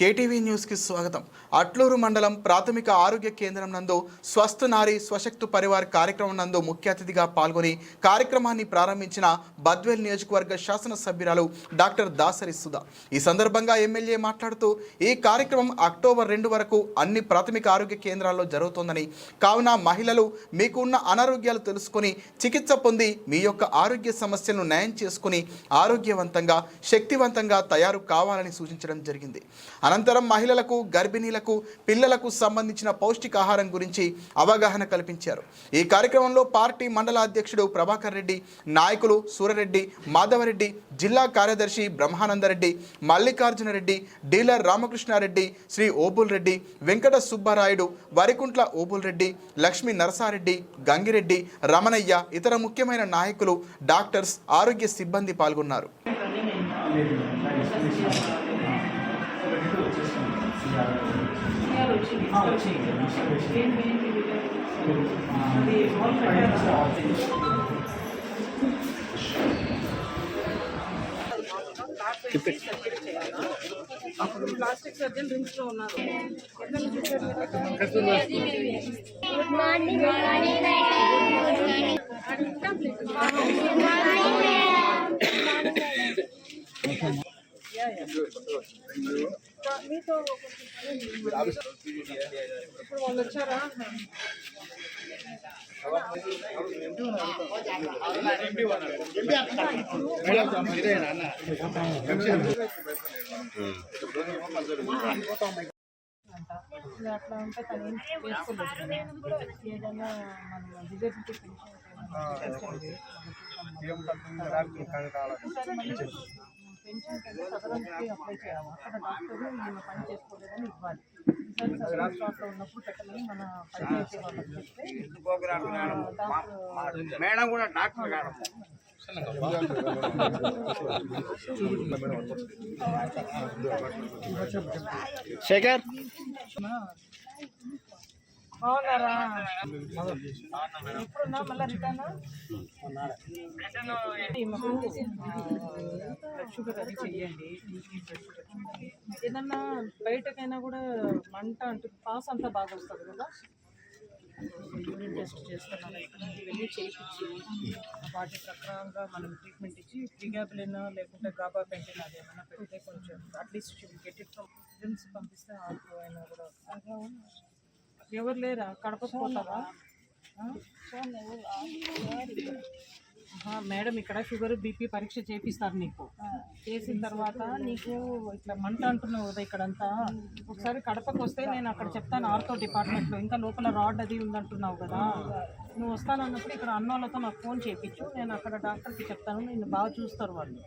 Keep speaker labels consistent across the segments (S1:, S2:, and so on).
S1: KTV న్యూస్కి స్వాగతం. అట్లూరు మండలం ప్రాథమిక ఆరోగ్య కేంద్రం నందు స్వస్థ నారి స్వశక్తు పరివార్ కార్యక్రమం నందు ముఖ్య అతిథిగా పాల్గొని కార్యక్రమాన్ని ప్రారంభించిన బద్వేల్ నియోజకవర్గ శాసనసభ్యురాలు డాక్టర్ దాసరి సుధా. ఈ సందర్భంగా ఎమ్మెల్యే మాట్లాడుతూ ఈ కార్యక్రమం అక్టోబర్ రెండు వరకు అన్ని ప్రాథమిక ఆరోగ్య కేంద్రాల్లో జరుగుతోందని. కావున మహిళలు మీకు ఉన్న అనారోగ్యాలు తెలుసుకుని చికిత్స పొంది మీ యొక్క ఆరోగ్య సమస్యలను నయం చేసుకుని ఆరోగ్యవంతంగా శక్తివంతంగా తయారు కావాలని సూచించడం జరిగింది. అనంతరం మహిళలకు గర్భిణీలకు పిల్లలకు సంబంధించిన పౌష్టికాహారం గురించి అవగాహన కల్పించారు. ఈ కార్యక్రమంలో పార్టీ మండల అధ్యక్షుడు ప్రభాకర్ రెడ్డి నాయకులు సూరరెడ్డి మాధవరెడ్డి జిల్లా కార్యదర్శి బ్రహ్మానందరెడ్డి మల్లికార్జునరెడ్డి డీలర్ రామకృష్ణారెడ్డి శ్రీ ఓబుల్ రెడ్డి వెంకట సుబ్బారాయుడు వరికుంట్ల ఓబుల్ రెడ్డి లక్ష్మీ నరసారెడ్డి గంగిరెడ్డి రమణయ్య ఇతర ముఖ్యమైన నాయకులు డాక్టర్స్ ఆరోగ్య సిబ్బంది పాల్గొన్నారు.
S2: అప్పుడు ప్లాస్టిక్ సర్జన్ రింగ్స్లో ఉన్నారు ఇప్పుడు వాళ్ళు వచ్చారా? అట్లా ఉంటే తను ఏం చేసుకోలేదు. ఏదైనా మనం డిజేబిలిటీ పెన్షన్ కంటే సదరంకి అప్లై చేయాలి. అక్కడ డాక్టర్ మన పని చేసుకోలేదని ఇవ్వాలి. ఈసారి సదరం స్టాక్లో ఉన్నప్పుడు పెట్టమని మన పంచాయతీ వాళ్ళకి చెప్తే డాక్టర్
S3: మేడం కూడా డాక్టర్ గారు. శేఖర్?
S2: బాగున్నారా ఎప్పుడున్నా మళ్ళీ రిటర్న్? షుగర్ అది చెయ్యండి ఏదన్నా బయటకైనా కూడా మంట అంటే పాస్ అంతా బాగా వస్తుంది కదా? యూరిన్ టెస్ట్ చేస్తున్నాను ఇవన్నీ చేయించి వాటి ప్రకారంగా మనం ట్రీట్మెంట్ ఇచ్చి ప్రిగాబిలిన్ లేకుంటే గాబా పెంటిన్ అది ఏమైనా పెడితే కొంచెం అట్లీస్ట్ గెట్ ఇట్ ఫ్రమ్ పంపిస్తే ఆకు అయినా కూడా. ఎవరు లేరా? కడపకు పోతారా? మేడం ఇక్కడ షుగర్ బీపీ పరీక్ష చేపిస్తారు నీకు. చేసిన తర్వాత నీకు ఇట్లా మంట అంటున్నావు కదా ఇక్కడంతా. ఒకసారి కడపకు వస్తే నేను అక్కడ చెప్తాను ఆర్థో డిపార్ట్మెంట్లో. ఇంకా లోపల రాడ్ అది ఉందంటున్నావు కదా. నువ్వు వస్తానన్నప్పుడు ఇక్కడ అన్నోళ్ళతో నాకు ఫోన్ చేయించు నేను అక్కడ డాక్టర్కి చెప్తాను. నేను బాగా చూస్తారు వాళ్ళు.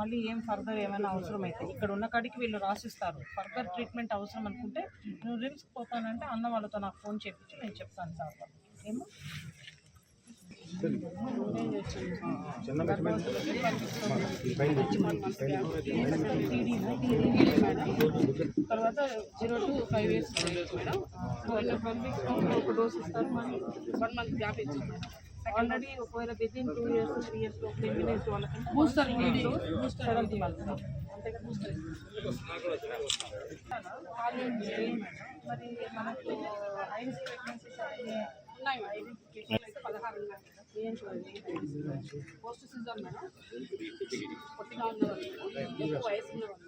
S2: మళ్ళీ ఏం ఫర్దర్ ఏమైనా అవసరం అయితే ఇక్కడ ఉన్న కాడికి వీళ్ళు రాసిస్తారు. ఫర్దర్ ట్రీట్మెంట్ అవసరం అనుకుంటే నువ్వు రిమ్స్కి పోతానంటే అన్న వాళ్ళతో నాకు ఫోన్ చేయించు నేను చెప్తాను సార్ ఏమో? తర్వాత zero to five years madam. Twelve weeks ఒక డోస్ ఇస్తారు మళ్ళీ వన్ మంత్ గ్యాప్ ఇచ్చారు మేడం ఆల్రెడీ ఒకవేళ within two years three years ten years వాళ్ళకి బూస్టర్ బూస్టర్ సెవెంటీ వాళ్ళకి అంతే కదా బూస్టర్ మరి మనకు ఐరిస్ ప్రెగ్నెన్సీస్ ఉన్నాయి. ఐడెంటిఫికేషన్ అయితే పదహారు ఉన్నాయి ఏం చూడండి? Post season madam. పొట్టిగా ఉన్నవాళ్ళు. ఎక్కువ వయసు ఉన్నవాళ్ళు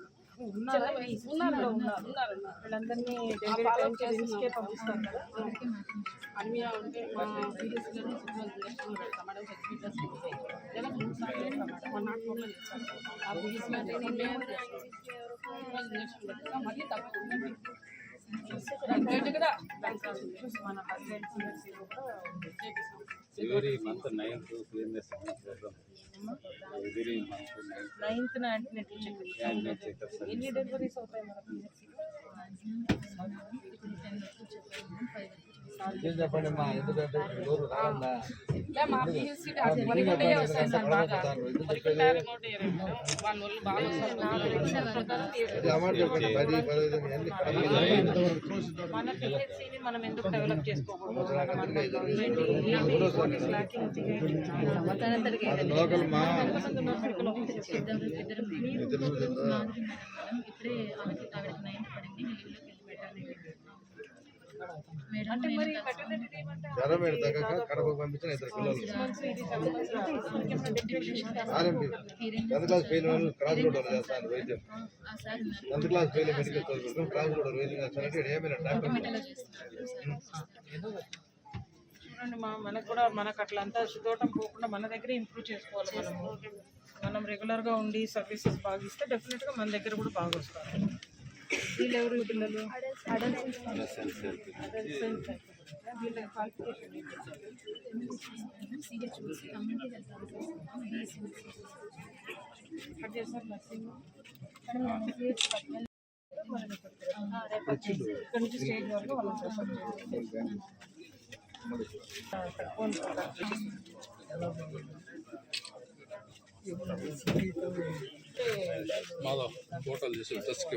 S2: ఉన్నారు? ఉన్నారు ఉన్నారు ఉన్నారు వీళ్ళందరినీ డెలివరీ టైంకి రిమ్స్కే పంపిస్తారు కదా. అనిమియా ఉంటే మా సీరియస్గానే ఇంజక్షన్ పెడతాం మేడం. హెచ్పీ ప్లస్ నెలకు మూడు సార్లు చేస్తాం మేడం. వన్ నాట్ ఫోర్లో చేస్తాం ఆ బిజినెస్ ఇంజక్షన్ పెడతాం మళ్ళీ తప్పకుండా
S4: to CMS program. Every month ninth.
S2: Ninth antenatal check
S4: checkups and-
S2: ఎన్ని డెలివరీస్ అవుతాయి మన
S5: చెప్పండి మా ఎందుకంటే ఎవరు రావాలా అమౌంట్ చెప్పండి పది పదహైదు
S2: మన పిహెచ్సిని మనం ఎందుకు డెవలప్ చేసుకోకూడదు
S5: లోకల్ మా ఇద్దరు
S6: ఇప్పుడే ఆవిడకి నైన్త్ పడింది
S2: అంటే మరి మెటర్నిటీ లీవ్ అంటే
S5: జ్వరం పెడతాక కడపకు పంపించిన ఇద్దరు పిల్లలు. ఆర్ఎంపీ టెన్త్ క్లాస్ ఫెయిల్ వాళ్ళు క్రాస్ రోడ్ చేస్తాను వైద్యం. టెన్త్ క్లాస్ ఫెయిల్ మెడికల్ చదువుకుంటాం క్రాస్ రోడ్ వైద్యం చేస్తానంటే ఏమైనా డాక్టర్
S2: చూడండి మా మనకు కూడా మనకు అట్లా అంతా పోకుండా మన దగ్గరే ఇంప్రూవ్ చేసుకోవాలి మనము. మనం రెగ్యులర్గా ఉండి సర్వీసెస్ బాగా ఇస్తే డెఫినెట్గా మన దగ్గర కూడా బాగా వస్తారు వీళ్ళెవరు పిల్లలు వీళ్ళ qualification కట్ చేస్తారు నర్సింగ్ ఇక్కడ నుంచి స్టేజ్ వరకు వాళ్ళని చేయాలి అక్కడ ఫోన్
S7: మాధవ్ టోటల్ చేసి టెస్ట్కి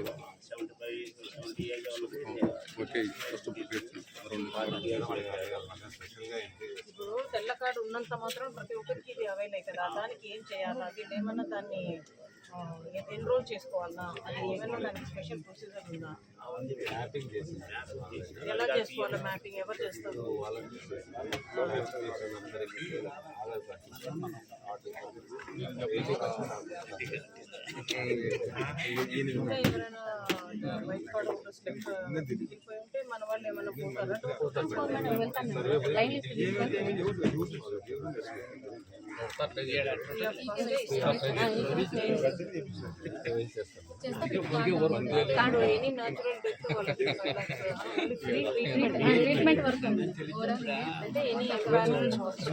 S7: ఓకే ఫస్ట్
S2: ఇప్పుడు తెల్ల కార్డు ఉన్నంత మాత్రం ప్రతి ఒక్కరికి ఇది అవైల్ అవుతుందా దానికి ఏం చేయాలా వీళ్ళు ఏమన్నా దాన్ని ఎన్రోల్ చేసుకోవాలా అది ఏమైనా దానికి స్పెషల్ ప్రొసీజర్ ఉందా ఎలా చేసుకోవాలా మ్యాపింగ్ ఎవరు చేస్తారు ఇంకా ఎవరైనా వైట్ కార్డు స్లిప్ దిగిపోయి ఉంటే మన వాళ్ళు ఏమైనా పోతారా ట్రీట్మెంట్
S6: వరకు
S2: అంటే ఎనీ ఎక్వాలరెన్స్ వరకు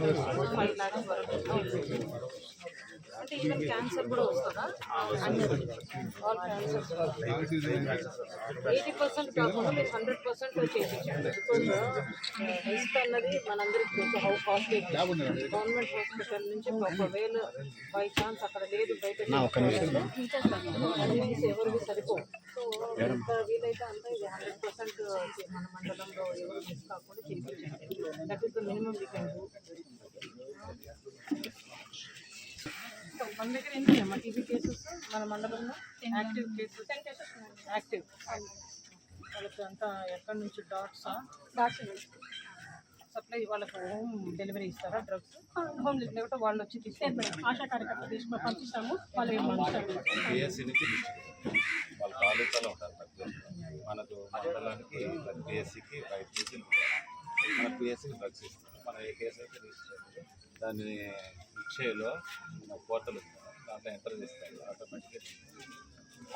S2: అంటే ఈవెన్ క్యాన్సర్ కూడా వస్తుందా ఆల్ క్యాన్సర్స్ ఎయిటీ పర్సెంట్ కాకుండా మీరు హండ్రెడ్ పర్సెంట్ చేసేసారు బికాజ్ హెల్త్ అన్నది మనందరికీ తెలుసు హౌ కాస్ట్లీ గవర్నమెంట్ హాస్పిటల్ నుంచి ఒకవేళ బై ఛాన్స్ అక్కడ లేదు బయట ఎవరికి సరిపోవు సో ఎంత వీలైతే అంత ఇది హండ్రెడ్ పర్సెంట్ మన మండలంలో ఎవరు మిస్ కాకుండా చేయించండి that is the minimum we can do మన దగ్గర ఎంత అమ్మా టీబీ కేసెస్ మన మండలంలో active cases ten cases active వాళ్ళకి అంతా ఎక్కడి నుంచి డాట్సా డాట్స్ సప్లై వాళ్ళకు హోమ్ డెలివరీ ఇస్తారా డ్రగ్స్ హోమ్ లేకపోతే వాళ్ళు వచ్చి తీసుకుంటారు? ఆశా కార్యకర్తలు తీసుకొని పంపిస్తాము. వాళ్ళు ఏం
S4: డిస్ట్రిక్ట్ వాళ్ళ తాలూకాలో ఉంటారు. మనకు మండలానికి పిఎస్సికి ఫైవ్ కేజీలు మన పిఎస్సికి డ్రగ్స్ ఇస్తాం మన ఏ కేసు అయితే రిజిస్టర్ అయితే దాన్ని ఇచ్చేలో మన పోర్టల్ ఉంది. దాంట్లో ఎంటర్ చేస్తారు. ఆటోమేటిక్గా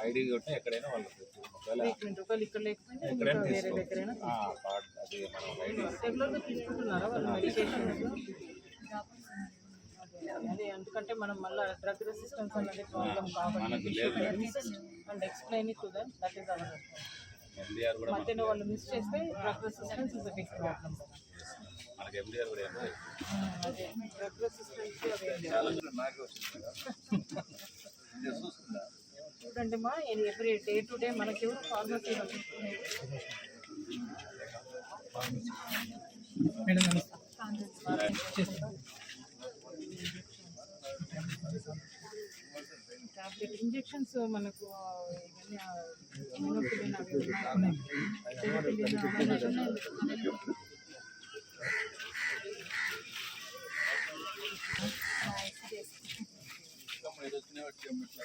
S4: ఐడి కొట్టిన ఎక్కడైనా వాళ్ళకి ఒకవేళ ఎక్కడైనా తీసుకోవచ్చు. అది మనం ఐడి
S2: వాళ్ళు అదే ఎందుకంటే మనం మళ్ళీ డ్రగ్ రెసిస్టెన్స్ అనేది ప్రాబ్లం
S4: మనకు
S2: కాబట్టి
S4: లేదు.
S2: And explain to them that is our
S4: MDR కూడా
S2: మధ్యలో వాళ్ళు మిస్ చేస్తే drug resistance is big problem
S4: మనకి ఎండిఆర్ కూడా
S2: చూడండి మా ఎవ్రీ డే టు డే మనకి ఎవరు ఫార్మసీ టాబ్లెట్ ఇంజెక్షన్స్ మనకు ఇవన్నీ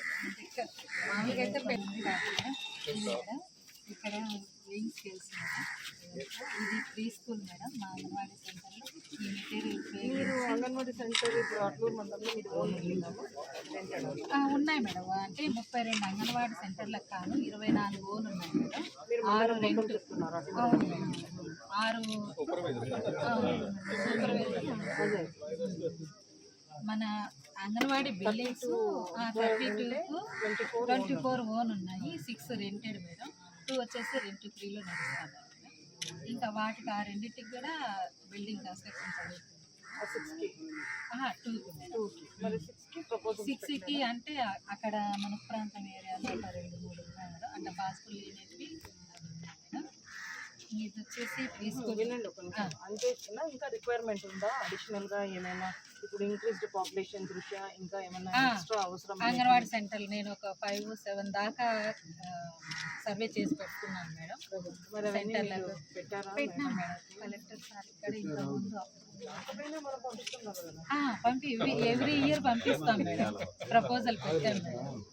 S6: మామూలుగా అయితే పెళ్ళి కాకుండా ఇక్కడ వేయింగ్ చేస్తున్నారు ఇది ప్రీ స్కూల్ మేడం మా అంగన్వాడీ సెంటర్లో ఈ మెటీరియల్
S2: మీరు అంగన్వాడీ సెంటర్ ఇప్పుడు అట్లూరు మండలంలో మీరు ఓన్
S6: ఉన్నాయి మేడం అంటే ముప్పై రెండు అంగన్వాడీ సెంటర్లకు కాను ఇరవై నాలుగు ఓన్ ఉన్నాయి మేడం ఆరు
S2: రెండు
S6: అవును మేడం. వారు మన anganwadi buildings thirty two twenty four own ఉన్నాయి సిక్స్ రెంటెడ్ మేడం టూ వచ్చేసి రెంట్ త్రీలో నడుస్తాను ఇంకా వాటికి ఆ రెండింటికి కూడా బిల్డింగ్ కన్స్ట్రక్షన్
S2: సిక్స్కి సిక్స్కి
S6: అంటే అక్కడ మన ప్రాంతం ఏరియాలో ఒక రెండు మూడు ఉన్నాయి అంటే బాస్కులు లేని ఇది వచ్చేసి
S2: నిమిషం. అంతే ఇచ్చినా ఇంకా రిక్వైర్మెంట్ ఉందా? అడిషనల్గా ఏమైనా ఇప్పుడు ఇంక్రీస్డ్ పాపులేషన్ దృష్ట్యా ఇంకా ఏమైనా ఎక్స్ట్రా అవసరం
S6: అంగన్వాడీ సెంటర్ నేను ఒక ఫైవ్ సెవెన్ దాకా సర్వే చేసి పెట్టుకున్నాను మేడం.
S2: మీరు పెట్టారా
S6: పెట్టినాం మేడం? కలెక్టర్ సార్ ఇక్కడ ఇంత ముందు
S2: లేకపోయినా మనం పంపిస్తున్నారు కదా.
S6: ఆ, పంపి ఎవ్రీ ఇయర్ పంపిస్తాం మేడం. ప్రపోజల్ పెట్టాం మేడం.